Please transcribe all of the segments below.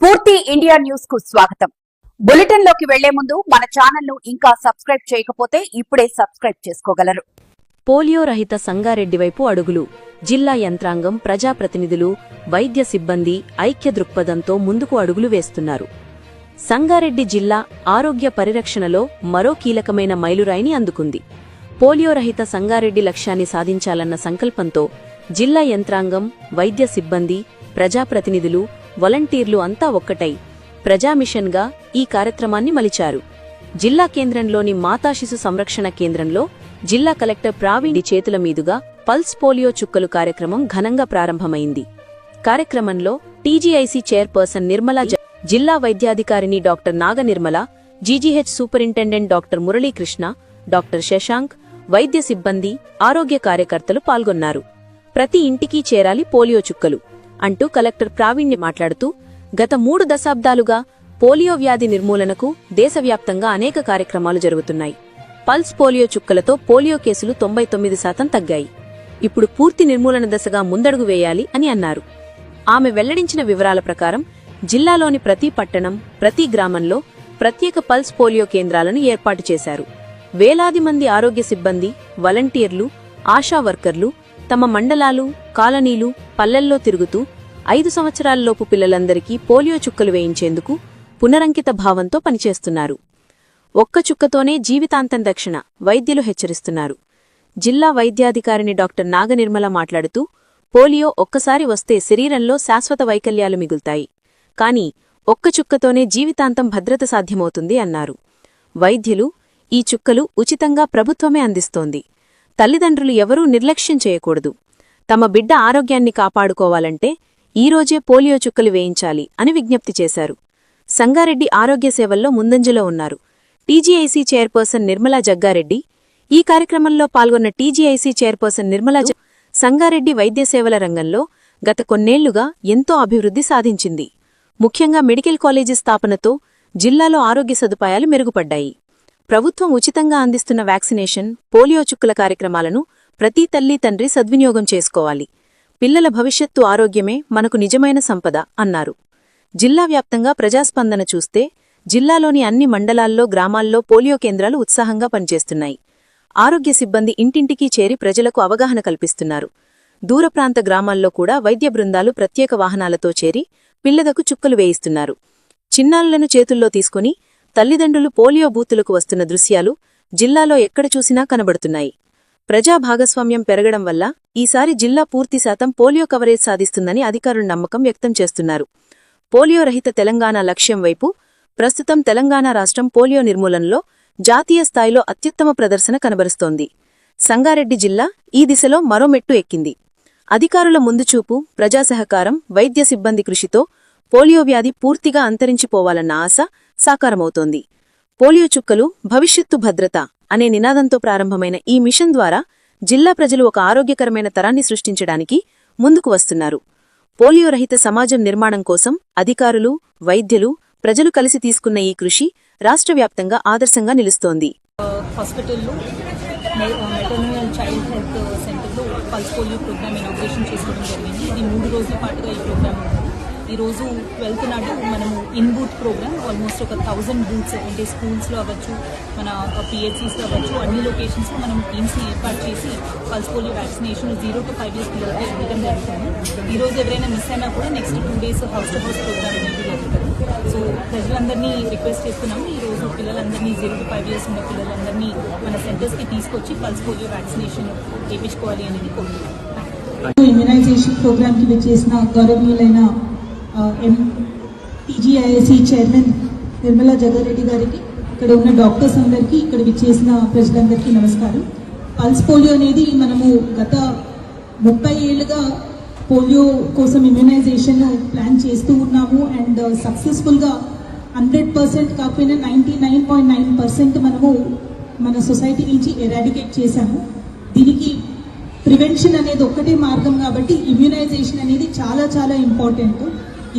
స్ఫూర్తి ఇండియా న్యూస్కు స్వాగతం. బులెటిన్లోకి వెళ్ళే ముందు మన ఛానల్ను ఇంకా సబ్స్క్రైబ్ చేయకపోతే ఇప్పుడే సబ్స్క్రైబ్ చేసుకోగలరు. పోలియో రహిత సంగారెడ్డి వైపు అడుగులు. జిల్లా యంత్రాంగం ప్రజాప్రతినిధులు వైద్య సిబ్బంది ఐక్య దృక్పథంతో ముందుకు అడుగులు వేస్తున్నారు. సంగారెడ్డి జిల్లా ఆరోగ్య పరిరక్షణలో మరో కీలకమైన మైలురాయిని అందుకుంది. పోలియో రహిత సంగారెడ్డి లక్ష్యాన్ని సాధించాలన్న సంకల్పంతో జిల్లా యంత్రాంగం వైద్య సిబ్బంది ప్రజాప్రతినిధులు వలంటీర్లు అంతా ఒక్కటై ప్రజామిషన్గా ఈ కార్యక్రమాన్ని మలిచారు. జిల్లా కేంద్రంలోని మాతా శిశు సంరక్షణ కేంద్రంలో జిల్లా కలెక్టర్ ప్రావీణి చేతుల మీదుగా పల్స్ పోలియో చుక్కలు కార్యక్రమం ఘనంగా ప్రారంభమైంది. కార్యక్రమంలో టీజీఐసీ చైర్పర్సన్ నిర్మల జిల్లా వైద్యాధికారిని doctor Naga Nirmala GGH superintendent doctor Muralikrishna doctor Shashank వైద్య సిబ్బంది ఆరోగ్య కార్యకర్తలు పాల్గొన్నారు. ప్రతి ఇంటికి చేరాలి పోలియో చుక్కలు. అంటూ కలెక్టర్ ప్రావీణ్య మాట్లాడుతూ గత మూడు దశాబ్దాలుగా పోలియో వ్యాధి నిర్మూలనకు దేశవ్యాప్తంగా అనేక కార్యక్రమాలు జరుగుతున్నాయి. పల్స్ పోలియో చుక్కలతో పోలియో కేసులు తొంభై తొమ్మిది శాతం తగ్గాయి. ఇప్పుడు పూర్తి నిర్మూలన దశగా ముందడుగు వేయాలి అని అన్నారు. ఆమె వెల్లడించిన వివరాల ప్రకారం జిల్లాలోని ప్రతి పట్టణం ప్రతి గ్రామంలో ప్రత్యేక పల్స్ పోలియో కేంద్రాలను ఏర్పాటు చేశారు. వేలాది మంది ఆరోగ్య సిబ్బంది వలంటీర్లు ఆశా వర్కర్లు తమ మండలాలు కాలనీలు పల్లెల్లో తిరుగుతూ ఐదు సంవత్సరాలలోపు పిల్లలందరికీ పోలియో చుక్కలు వేయించేందుకు పునరంకిత భావంతో పనిచేస్తున్నారు. ఒక్క చుక్కతోనే జీవితాంతం దక్షిణ వైద్యులు హెచ్చరిస్తున్నారు. జిల్లా వైద్యాధికారిని డాక్టర్ నాగనిర్మల మాట్లాడుతూ పోలియో ఒక్కసారి వస్తే శరీరంలో శాశ్వత వైకల్యాలు మిగులుతాయి. కాని ఒక్క చుక్కతోనే జీవితాంతం భద్రత సాధ్యమవుతుంది అన్నారు. వైద్యులు ఈ చుక్కలు ఉచితంగా ప్రభుత్వమే అందిస్తోంది. తల్లిదండ్రులు ఎవరూ నిర్లక్ష్యం చేయకూడదు. తమ బిడ్డ ఆరోగ్యాన్ని కాపాడుకోవాలంటే ఈరోజే పోలియో చుక్కలు వేయించాలి అని విజ్ఞప్తి చేశారు. సంగారెడ్డి ఆరోగ్య సేవల్లో ముందంజలో ఉన్నారు. TGIC chairperson Nirmala Jaggareddy. ఈ కార్యక్రమంలో పాల్గొన్న టీజీఐసీ చైర్పర్సన్ నిర్మలా సంగారెడ్డి వైద్య సేవల రంగంలో గత కొన్నేళ్ళుగా ఎంతో అభివృద్ధి సాధించింది. ముఖ్యంగా మెడికల్ కాలేజీ స్థాపనతో జిల్లాలో ఆరోగ్య సదుపాయాలు మెరుగుపడ్డాయి. ప్రభుత్వం ఉచితంగా అందిస్తున్న వ్యాక్సినేషన్ పోలియో చుక్కల కార్యక్రమాలను ప్రతి తల్లి తండ్రి సద్వినియోగం చేసుకోవాలి. పిల్లల భవిష్యత్తు ఆరోగ్యమే మనకు నిజమైన సంపద అన్నారు. జిల్లా వ్యాప్తంగా ప్రజాస్పందన చూస్తే జిల్లాలోని అన్ని మండలాల్లో గ్రామాల్లో పోలియో కేంద్రాలు ఉత్సాహంగా పనిచేస్తున్నాయి. ఆరోగ్య సిబ్బంది ఇంటింటికీ చేరి ప్రజలకు అవగాహన కల్పిస్తున్నారు. దూర ప్రాంత గ్రామాల్లో కూడా వైద్య బృందాలు ప్రత్యేక వాహనాలతో చేరి పిల్లలకు చుక్కలు వేయిస్తున్నారు. చిన్నారులను చేతుల్లో తీసుకుని తల్లిదండ్రులు పోలియో బూతులకు వస్తున్న దృశ్యాలు జిల్లాలో ఎక్కడ చూసినా కనబడుతున్నాయి. ప్రజా భాగస్వామ్యం పెరగడం వల్ల ఈసారి జిల్లా పూర్తి శాతం పోలియో కవరేజ్ సాధిస్తుందని అధికారులు నమ్మకం వ్యక్తం చేస్తున్నారు. పోలియో రహిత తెలంగాణ లక్ష్యం వైపు ప్రస్తుతం తెలంగాణ రాష్ట్రం పోలియో నిర్మూలనలో జాతీయ స్థాయిలో అత్యుత్తమ ప్రదర్శన కనబరుస్తోంది. సంగారెడ్డి జిల్లా ఈ దిశలో మరో మెట్టు ఎక్కింది. అధికారుల ముందుచూపు ప్రజా సహకారం వైద్య సిబ్బంది కృషితో పోలియో వ్యాధి పూర్తిగా అంతరించిపోవాలన్న ఆశ సాకారమవుతోంది. పోలియో చుక్కలు భవిష్యత్తు భద్రత అనే నినాదంతో ప్రారంభమైన ఈ మిషన్ ద్వారా జిల్లా ప్రజలు ఒక ఆరోగ్యకరమైన తరాన్ని సృష్టించడానికి ముందుకు వస్తున్నారు. పోలియో రహిత సమాజం నిర్మాణం కోసం అధికారులు వైద్యులు ప్రజలు కలిసి తీసుకున్న ఈ కృషి రాష్ట్ర వ్యాప్తంగా ఆదర్శంగా నిలుస్తోంది. హాస్పిటల్లో మెటర్నల్ చైల్డ్ హెల్త్ సెంటర్లో పల్స్ పోలియో ప్రోగ్రామ్ ఇనాగ్రేషన్ చేసుకోవడం జరిగింది. ఇది మూడు రోజుల పాటుగా ఈ ప్రోగ్రామ్ ఈరోజు ట్వెల్త్ నాడు మనము ఇన్ బూత్ ప్రోగ్రామ్ ఆల్మోస్ట్ ఒక థౌజండ్ బూత్స్ అంటే స్కూల్స్లో అవ్వచ్చు మన పిహెచ్సిస్లో అవ్వచ్చు అన్ని లొకేషన్స్లో మనం టీమ్స్ని ఏర్పాటు చేసి pulse polio vaccination zero to five years పిల్లలకి ఇవ్వడం జరుగుతుంది. ఈరోజు ఎవరైనా మిస్ అయినా కూడా next two days house to house program అనేది జరుగుతుంది. సో ప్రజలందరినీ రిక్వెస్ట్ చేస్తున్నాము. ఈ రోజు పిల్లలందరినీ జీరో టు ఫైవ్ ఇయర్స్ ఉన్న పిల్లలందరినీ మన సెంటర్స్కి తీసుకొచ్చి పల్స్ పోలియో వ్యాక్సినేషన్ చేయించుకోవాలి అనేది కోరుతున్నాం ఇమ్యునైజేషన్ ప్రోగ్రామ్కి విచ్చేసిన గౌరవీయులైన M TGISC chairman Nirmala Jaggareddy గారికి ఇక్కడ ఉన్న డాక్టర్స్ అందరికీ ఇక్కడ విచ్చేసిన ప్రజలందరికీ నమస్కారం. పల్స్ పోలియో అనేది మనము గత ముప్పై ఏళ్ళుగా పోలియో కోసం ఇమ్యునైజేషన్ ప్లాన్ చేస్తూ ఉన్నాము. అండ్ సక్సెస్ఫుల్గా హండ్రెడ్ పర్సెంట్ కాకపోయినా ninety nine point nine percent మనము మన సొసైటీ నుంచి ఎరాడికేట్ చేశాము. దీనికి ప్రివెన్షన్ అనేది ఒక్కటే మార్గం కాబట్టి ఇమ్యునైజేషన్ అనేది చాలా చాలా ఇంపార్టెంట్.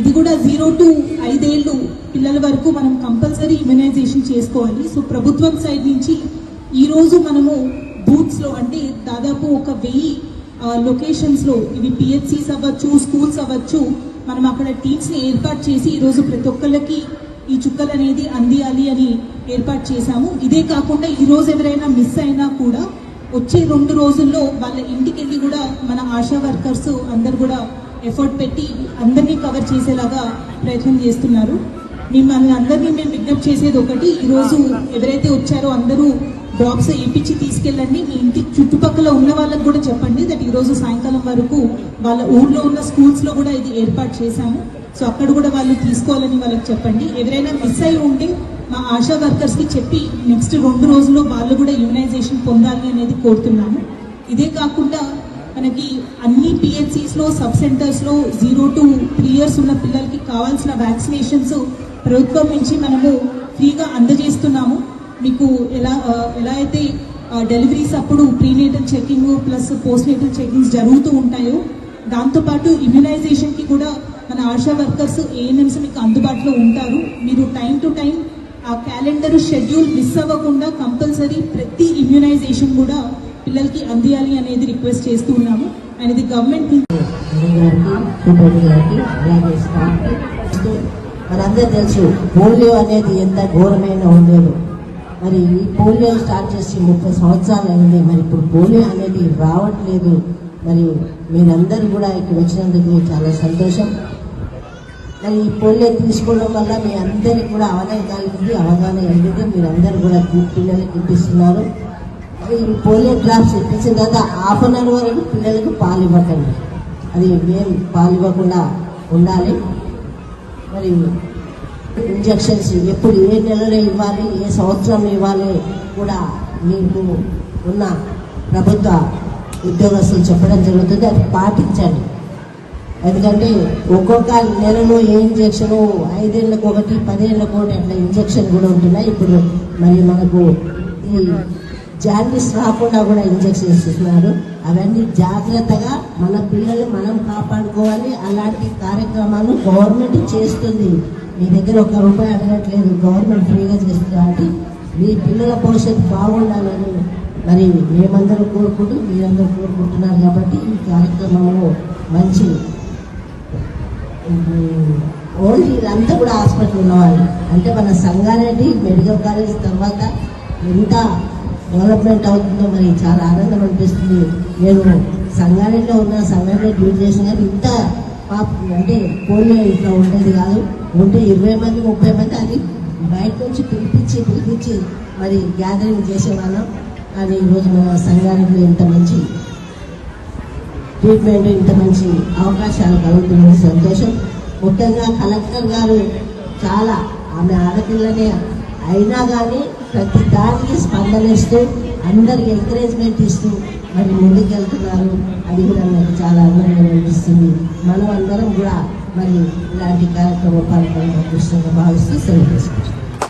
ఇది కూడా జీరో టు ఐదేళ్ళు పిల్లల వరకు మనం కంపల్సరీ ఇమ్యునైజేషన్ చేసుకోవాలి. సో ప్రభుత్వం సైడ్ నుంచి ఈరోజు మనము బూత్స్లో అంటే దాదాపు ఒక వెయ్యి లొకేషన్స్లో ఇవి పిహెచ్సిస్ అవ్వచ్చు స్కూల్స్ అవ్వచ్చు మనం అక్కడ టీమ్స్ని ఏర్పాటు చేసి ఈరోజు ప్రతి ఒక్కళ్ళకి ఈ చుక్కలు అనేది అందియాలి అని ఏర్పాటు చేశాము. ఇదే కాకుండా ఈరోజు ఎవరైనా మిస్ అయినా కూడా వచ్చే రెండు రోజుల్లో వాళ్ళ ఇంటికి వెళ్ళి కూడా మన ఆశా వర్కర్స్ అందరు కూడా ఎఫర్ట్ పెట్టి అందరినీ కవర్ చేసేలాగా ప్రయత్నం చేస్తున్నారు. మిమ్మల్ని అందరినీ మేము విజ్ఞప్తి చేసేది ఒకటి ఈరోజు ఎవరైతే వచ్చారో అందరూ డ్రాప్స్ ఇప్పించి తీసుకెళ్ళండి. మీ ఇంటి చుట్టుపక్కల ఉన్న వాళ్ళకి కూడా చెప్పండి. దట్ ఈరోజు సాయంకాలం వరకు వాళ్ళ ఊర్లో ఉన్న స్కూల్స్లో కూడా ఇది ఏర్పాటు చేశాము. సో అక్కడ కూడా వాళ్ళు తీసుకోవాలని వాళ్ళకి చెప్పండి. ఎవరైనా మిస్ అయి ఉంటే మా ఆశా వర్కర్స్కి చెప్పి నెక్స్ట్ రెండు రోజుల్లో వాళ్ళు కూడా ఇమ్యునైజేషన్ పొందాలి అనేది కోరుతున్నాము. ఇదే కాకుండా మనకి అన్ని పిహెచ్సిస్లో సబ్ సెంటర్స్లో జీరో టు త్రీ ఇయర్స్ ఉన్న పిల్లలకి కావాల్సిన వ్యాక్సినేషన్స్ ప్రభుత్వం నుంచి మనము ఫ్రీగా అందజేస్తున్నాము. మీకు ఎలా ఎలా అయితే డెలివరీస్ అప్పుడు prenatal checking plus postnatal checkings జరుగుతూ ఉంటాయో దాంతోపాటు ఇమ్యునైజేషన్కి కూడా మన ఆశా వర్కర్స్ ఏఎన్ఎంస్ మీకు అందుబాటులో ఉంటారు. మీరు టైం టు టైం ఆ క్యాలెండర్ షెడ్యూల్ మిస్ అవ్వకుండా కంపల్సరీ ప్రతి ఇమ్యునైజేషన్ కూడా పిల్లలకి అందియాలి అనేది రిక్వెస్ట్ చేస్తూ ఉన్నాము. అండ్ ఇది గవర్నమెంట్ మనందరూ తెలుసు పోలియో అనేది ఎంత ఘోరమైన ఉండేదో. మరి ఈ పోలియో స్టార్ట్ చేసి ముప్పై సంవత్సరాలు అయింది. మరి ఇప్పుడు పోలియో అనేది రావట్లేదు. మరి మీరందరూ కూడా ఇక్కడ వచ్చినందుకు చాలా సంతోషం. మరి ఈ పోలియో తీసుకోవడం వల్ల మీ అందరికీ కూడా అవగాహన కలిగింది అవగాహన కలిగింది మీరందరూ కూడా పిల్లలకి ఇప్పిస్తున్నారు. ఈ పోలియో డ్రాప్స్ ఇప్పించిన తర్వాత హాఫ్ అన్ అవర్ వరకు పిల్లలకు పాలు ఇవ్వకండి. అది మేము పాలు ఇవ్వకుండా ఉండాలి. మరి ఇంజక్షన్స్ ఎప్పుడు ఏ నెలలో ఇవ్వాలి ఏ సంవత్సరం ఇవ్వాలి కూడా మీకు ఉన్న ప్రభుత్వ ఉద్యోగస్తులు చెప్పడం జరుగుతుంది. అది పాటించండి. ఎందుకంటే ఒక్కొక్క నెలలో ఏ ఇంజక్షను ఐదేళ్ళకు ఒకటి పదేళ్ళకు ఒకటి అట్లా ఇంజక్షన్ కూడా ఉంటున్నాయి. ఇప్పుడు మరి మనకు ఈ జాండీస్ రాకుండా కూడా ఇంజక్షన్స్ ఇస్తున్నారు. అవన్నీ జాగ్రత్తగా మన పిల్లలు మనం కాపాడుకోవాలి. అలాంటి కార్యక్రమాలు గవర్నమెంట్ చేస్తుంది. మీ దగ్గర ఒక రూపాయి అడగట్లేదు. గవర్నమెంట్ ఫ్రీగా చేస్తుంది కాబట్టి మీ పిల్లల భవిష్యత్తు బాగుండాలని మరి మేమందరూ కోరుకుంటూ మీరందరూ కోరుకుంటున్నారు కాబట్టి ఈ కార్యక్రమంలో మంచి ఓన్లీ వీళ్ళంతా కూడా హాస్పిటల్ ఉన్నవాళ్ళు. అంటే మన సంగారెడ్డి మెడికల్ కాలేజ్ తర్వాత ఎంత డెవలప్మెంట్ అవుతుందో మరి చాలా ఆనందం అనిపిస్తుంది. నేను సంగారెడ్డిలో ఉన్న సంగారెడ్డి డ్యూటీ చేసిన కానీ ఇంత పాప అంటే పోలియో ఇట్లా ఉండేది కాదు. ఉంటే ఇరవై మంది ముప్పై మంది అది బయట నుంచి పిలిపించి పిలిపించి మరి గ్యాదరింగ్ చేసేవాళ్ళం. అది ఈరోజు మన సంగారెడ్డిలో ఇంత మంచి ట్రీట్మెంట్ ఇంత మంచి అవకాశాలు కలుగుతుంది సంతోషం. ముఖ్యంగా కలెక్టర్ గారు చాలా ఆమె ఆడపిల్లనే అయినా కానీ ప్రతి దానికి స్పందనిస్తూ అందరికి ఎంకరేజ్మెంట్ ఇస్తూ మరి ముందుకెళ్తున్నారు. అది కూడా నాకు చాలా ఆనందంగా అనిపిస్తుంది. మనం అందరం కూడా మరి ఇలాంటి కార్యక్రమ పాల్గొనడం భావిస్తూ సెలవు